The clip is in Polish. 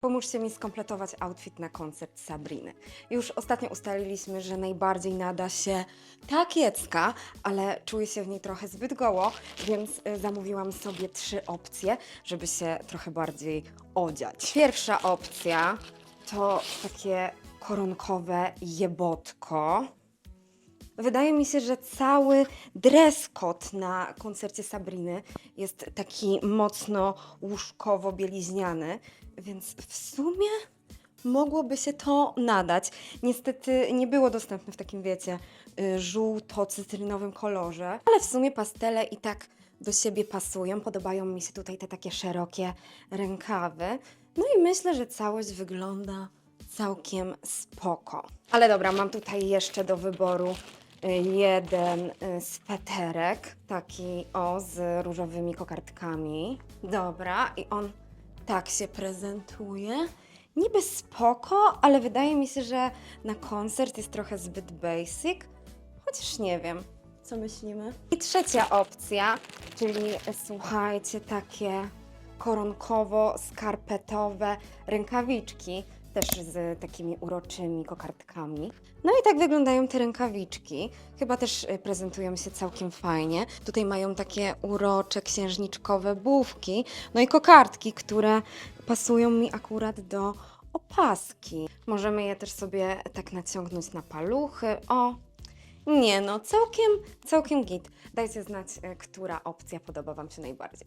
Pomóżcie mi skompletować outfit na koncert Sabriny. Już ostatnio ustaliliśmy, że najbardziej nada się ta kiecka, ale czuję się w niej trochę zbyt goło, więc y, zamówiłam sobie trzy opcje, żeby się trochę bardziej odziać. Pierwsza opcja to takie koronkowe jebotko. Wydaje mi się, że cały dress code na koncercie Sabriny jest taki mocno łóżkowo-bieliźniany, więc w sumie mogłoby się to nadać. Niestety nie było dostępne w takim, wiecie, y, żółto-cytrynowym kolorze, ale w sumie pastele i tak do siebie pasują. Podobają mi się tutaj te takie szerokie rękawy. No i myślę, że całość wygląda całkiem spoko. Ale dobra, mam tutaj jeszcze do wyboru jeden y, sweterek, taki o z różowymi kokardkami. Dobra, i on tak się prezentuje. Niby spoko, ale wydaje mi się, że na koncert jest trochę zbyt basic. Chociaż nie wiem, co myślimy. I trzecia opcja, czyli słuchajcie, takie koronkowo-skarpetowe rękawiczki, też z takimi uroczymi kokardkami. No i tak wyglądają te rękawiczki. Chyba też y, prezentują się całkiem fajnie. Tutaj mają takie urocze księżniczkowe bufki, no i kokardki, które pasują mi akurat do opaski. Możemy je też sobie tak naciągnąć na paluchy. O, nie no, całkiem, całkiem git. Dajcie znać, y, która opcja podoba Wam się najbardziej.